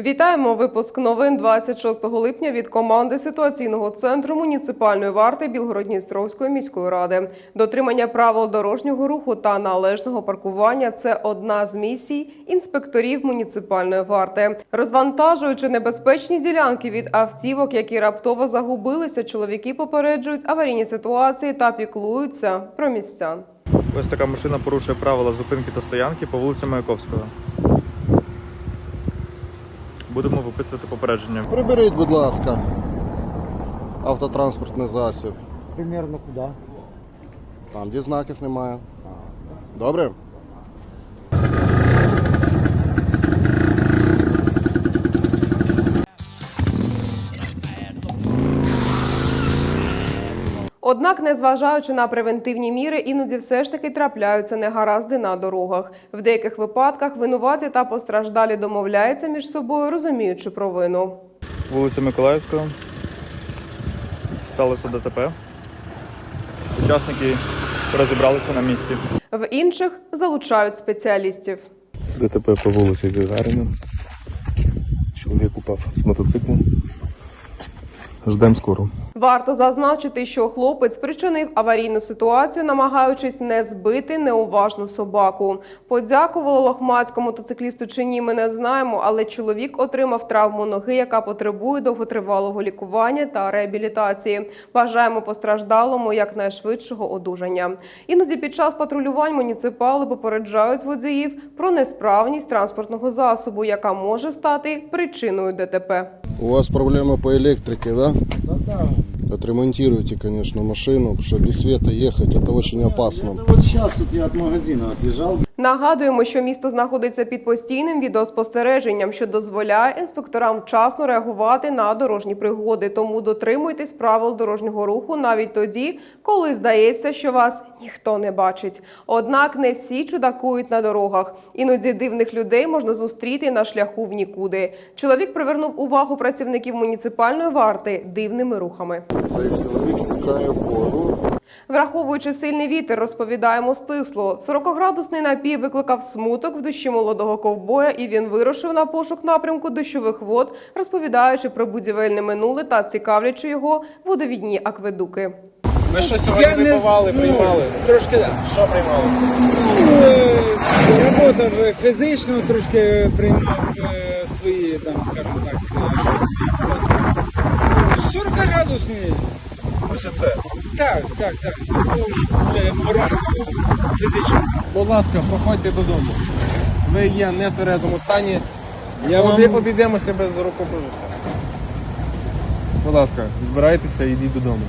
Вітаємо випуск новин 26 липня від команди ситуаційного центру муніципальної варти Білгород-Дністровської міської ради. Дотримання правил дорожнього руху та належного паркування це одна з місій інспекторів муніципальної варти. Розвантажуючи небезпечні ділянки від автівок, які раптово загубилися, чоловіки попереджують аварійні ситуації та піклуються про містян. Ось така машина порушує правила зупинки та стоянки по вулиці Маяковського. Будемо виписувати попередження. Приберіть, будь ласка, автотранспортний засіб. Примерно куди? Там, де знаків немає. Добре? Однак, незважаючи на превентивні міри, іноді все ж таки трапляються негаразди на дорогах. В деяких випадках винуваті та постраждалі домовляються між собою, розуміючи провину. Вулиця Миколаївського. Сталося ДТП. Учасники розібралися на місці. В інших залучають спеціалістів. ДТП по вулиці Гагаріна. Чоловік упав з мотоциклу. Ждемо скоро. Варто зазначити, що хлопець спричинив аварійну ситуацію, намагаючись не збити неуважну собаку. Подякувало лохмацькому мотоциклісту чи ні, ми не знаємо, але чоловік отримав травму ноги, яка потребує довготривалого лікування та реабілітації. Бажаємо постраждалому якнайшвидшого одужання. Іноді під час патрулювань муніципали попереджають водіїв про несправність транспортного засобу, яка може стати причиною ДТП. У вас проблема по электрике, да? Да, да. Отремонтируйте, конечно, машину, потому что без света ехать это очень опасно. Это вот сейчас вот я от магазина отъезжал. Нагадуємо, що місто знаходиться під постійним відеоспостереженням, що дозволяє інспекторам вчасно реагувати на дорожні пригоди. Тому дотримуйтесь правил дорожнього руху навіть тоді, коли здається, що вас ніхто не бачить. Однак не всі чудакують на дорогах. Іноді дивних людей можна зустріти на шляху в нікуди. Чоловік привернув увагу працівників муніципальної варти дивними рухами. Цей чоловік шукає воду. Враховуючи сильний вітер, розповідаємо стисло. 40-градусний напій викликав смуток в душі молодого ковбоя, і він вирушив на пошук напрямку дощових вод, розповідаючи про будівельне минуле та цікавлячи його водовідні акведуки. Ви що сьогодні випивали, приймали? Трошки так. Що приймали? Ну, е, робота фізично, трошки приймав е, свої, там, скажімо так, е, щось. 40 градусні. Лише це. Так, так, так. Ну, ж, е, морально, фізично. Будь ласка, проходьте додому. Ви є не в тверезому стані. Я вам- Обійдемося без рукопожиття. Будь ласка, збирайтеся і йдіть додому.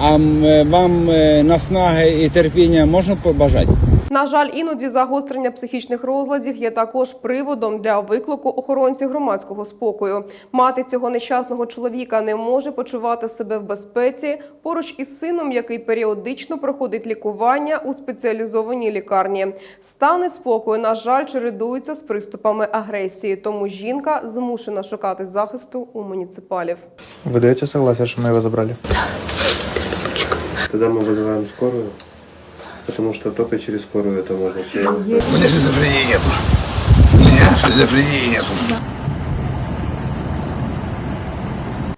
А м, е, вам е, наснаги і терпіння можна побажати? На жаль, іноді загострення психічних розладів є також приводом для виклику охоронців громадського спокою. Мати цього нещасного чоловіка не може почувати себе в безпеці поруч із сином, який періодично проходить лікування у спеціалізованій лікарні. Стани спокою, на жаль, чередуються з приступами агресії. Тому жінка змушена шукати захисту у муніципалів. Ви даєте согласие, що ми його забрали? Тогда мы вызываем скорую, потому что только через скорую это можно все. У меня шизофрении нету. У меня шизофрении нету.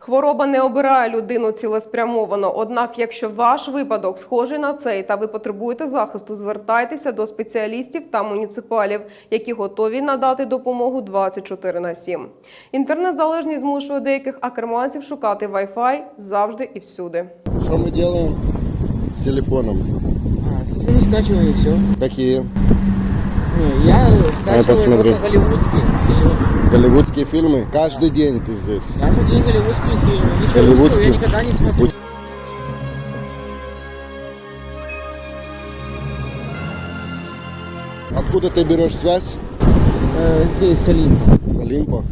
Хвороба не обирає людину цілеспрямовано. Однак, якщо ваш випадок схожий на цей та ви потребуєте захисту, звертайтеся до спеціалістів та муніципалів, які готові надати допомогу 24 на 7. Інтернет-залежність змушує деяких акерманців шукати Wi-Fi завжди і всюди. Що ми робимо з телефоном? Скачиваю і все. Какие? Я скачиваю посмотрю. только голливудські. Голливудские фильмы? Каждый день ты здесь. Каждый день голливудские фильмы. Ничего Голливудские? я никогда не смотрю. Откуда ты берешь связь? Э, здесь Салим. С Олимпа?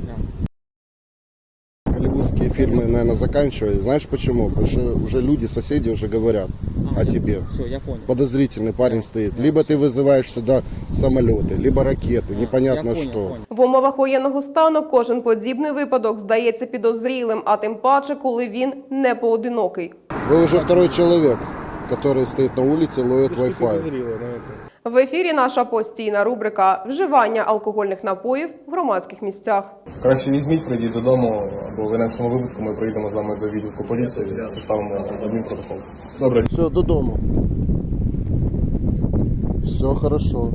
Голливудские фильмы, наверное, заканчивают. Знаешь почему? Потому что уже люди, соседи уже говорят о тебе. Все, я понял. Подозрительный парень стоит. Либо ты вызываешь сюда самолеты, либо ракеты, непонятно я понял, что. понял. В умовах воєнного стану кожен подібний випадок здається підозрілим, а тим паче, коли він не поодинокий. Вы уже второй человек. который стоит на улице, ловит Wi-Fi. В ефірі наша постійна рубрика Вживання алкогольних напоїв в громадських місцях. Краще візьміть, прийдіть додому, або в інакшому випадку ми приїдемо з вами до відділку поліції і составимо адмінпротокол. Добре, Все, до дому. Все хорошо.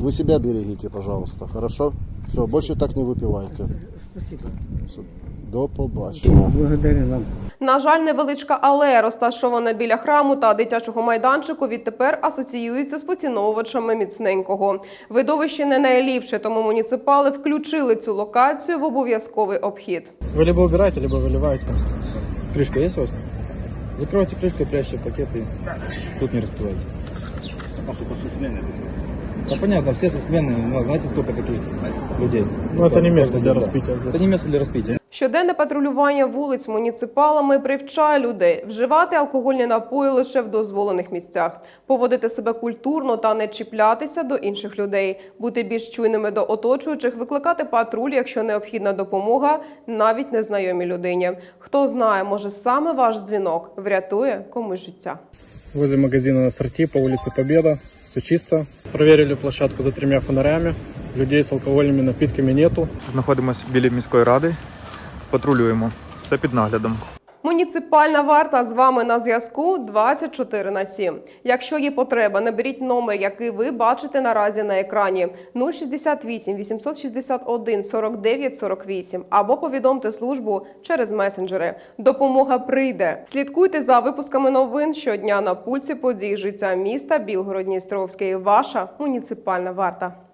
Вы себя берегите, пожалуйста, хорошо? Все, больше так не выпивайте. Спасибо. Все, До побачення. Благодарю вам. На жаль, невеличка алея, розташована біля храму та дитячого майданчику, відтепер асоціюється з поціновувачами міцненького. Видовище не найліпше, тому муніципали включили цю локацію в обов'язковий обхід. Ви либо убираєте, либо виливаєте. Кришка є у вас? Закройте кришку, прячьте пакет и тут не распивайте. Да понятно, все со смены, но знаете, сколько таких людей? Ну, это не место для распития. Это не место для распития. Щоденне патрулювання вулиць муніципалами привчає людей вживати алкогольні напої лише в дозволених місцях, поводити себе культурно та не чіплятися до інших людей, бути більш чуйними до оточуючих, викликати патруль, якщо необхідна допомога, навіть незнайомій людині. Хто знає, може саме ваш дзвінок врятує комусь життя. Возле магазина на сорти по улице Победа. Все чисто. Проверили площадку за тремя фонарями. Людей с алкогольными напитками нету. Знаходимося біля міської ради. Патрулюємо. Все під наглядом. Муніципальна варта з вами на зв'язку 24 на 7. Якщо є потреба, наберіть номер, який ви бачите наразі на екрані 068 861 49 48 або повідомте службу через месенджери. Допомога прийде. Слідкуйте за випусками новин щодня на пульсі подій життя міста Білгород-Дністровський. Ваша муніципальна варта.